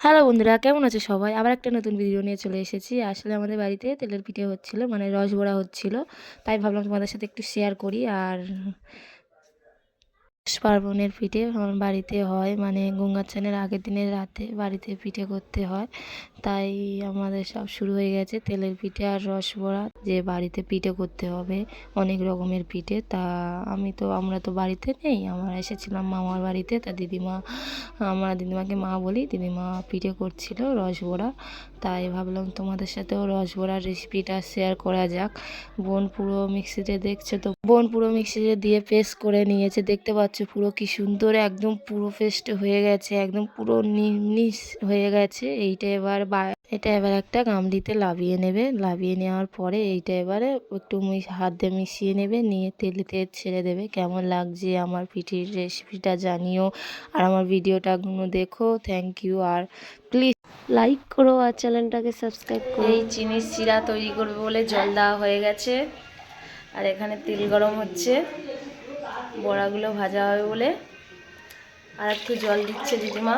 Hello বন্ধুরা, কেমন আছে সবাই? আবার একটা নতুন ভিডিও নিয়ে চলে এসেছি। আসলে আমাদের বাড়িতে তেলের পিঠে হচ্ছিল মানে রস বড়া হচ্ছিল। তাই ভাবলাম তোমাদের সাথে একটু শেয়ার করি। আর পার্বণের পিঠে আমার বাড়িতে হয়। মানে গঙ্গার চানের আগের দিনের রাতে বাড়িতে পিঠে করতে হয়। তাই আমাদের সব শুরু হয়ে গেছে তেলের পিঠে আর রসবড়া যে বাড়িতে পিঠে করতে হবে অনেক রকমের পিঠে। তা আমি তো, আমরা তো বাড়িতে নেই, আমরা এসেছিলাম মামার বাড়িতে। তা দিদিমা, আমরা দিদিমাকে মা বলি, দিদিমা পিঠে করছিল রসবড়া তাই ভাবলাম তোমাদের সাথেও রসবড়ার রেসিপিটা শেয়ার করা যাক। বোন পুরো মিক্সিতে দেখছে তো, বোন পুরো মিক্সিতে দিয়ে পেস্ট করে নিয়েছে। দেখতে পাচ্ছ পুরো কি সুন্দর, একদম পুরো পেস্ট হয়ে গেছে, একদম পুরো নিমিষ হয়ে গেছে। এইটা এবার এটা এবার একটা গামলিতে লাভিয়ে নেবে। লাভিয়ে নেওয়ার পরে এইটা এবারে একটু হাত দিয়ে মিশিয়ে নেবে, নিয়ে তেলিতে ছেড়ে দেবে। কেমন লাগছে আমার পিঠির রেসিপিটা জানিও। আর আমার ভিডিওটা দেখো। থ্যাংক ইউ আর প্লিজ লাইক করো আর চ্যানেলটাকে সাবস্ক্রাইব করো। এই চিনির শিরা তৈরি করবে বলে জল দেওয়া হয়ে গেছে। আর এখানে তেল গরম হচ্ছে। বড়াগুলো ভাজা হবে বলে। আর একটু জল দিচ্ছে দিদিমা।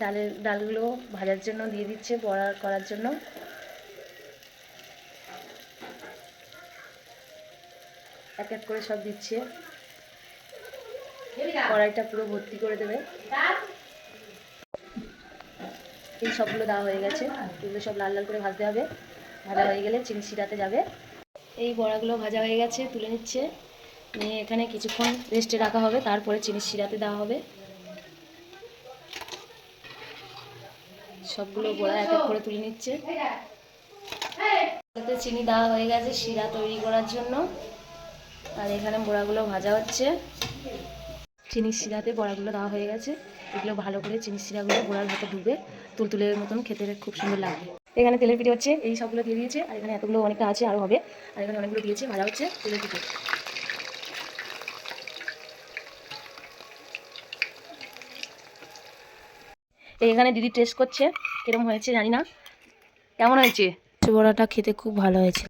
ডালের, ডালগুলো ভাজার জন্য দিয়ে দিচ্ছে বড়া করার জন্য। এক এক করে সব দিচ্ছে। কড়াইটা পুরো ভর্তি করে দেবে। এই সবগুলো দেওয়া হয়ে গেছে। এগুলো সব লাল লাল করে ভাজতে হবে। ভাজা হয়ে গেলে চিনি শিরাতে যাবে। এই বড়াগুলো ভাজা হয়ে গেছে, তুলে নিচ্ছে। নিয়ে এখানে কিছুক্ষণ রেস্টে রাখা হবে, তারপরে চিনি শিরাতে দেওয়া হবে। সবগুলো বড়া এক এক করে তুলে নিচ্ছে। চিনি দেওয়া হয়ে গেছে শিরা তৈরি করার জন্য। আর এখানে বড়াগুলো ভাজা হচ্ছে। চিনির শিরাতে বড়াগুলো দেওয়া হয়ে গেছে। এগুলো ভালো করে চিনির শিরাগুলো বড়ার হাতে ডুবে তুলতুলের মতন খেতে খুব সুন্দর লাগবে। এখানে তেলের পিঠে হচ্ছে এই সবগুলো দিয়ে দিয়েছে। আর এখানে এতগুলো অনেকটা আছে, আরও হবে। আর এখানে অনেকগুলো দিয়েছে, ভাজা হচ্ছে তেলের পিঠে। এখানে দিদি টেস্ট করছে, কিরম হয়েছে জানি না। কেমন হয়েছে? বড়াটা খেতে খুব ভালো হয়েছে।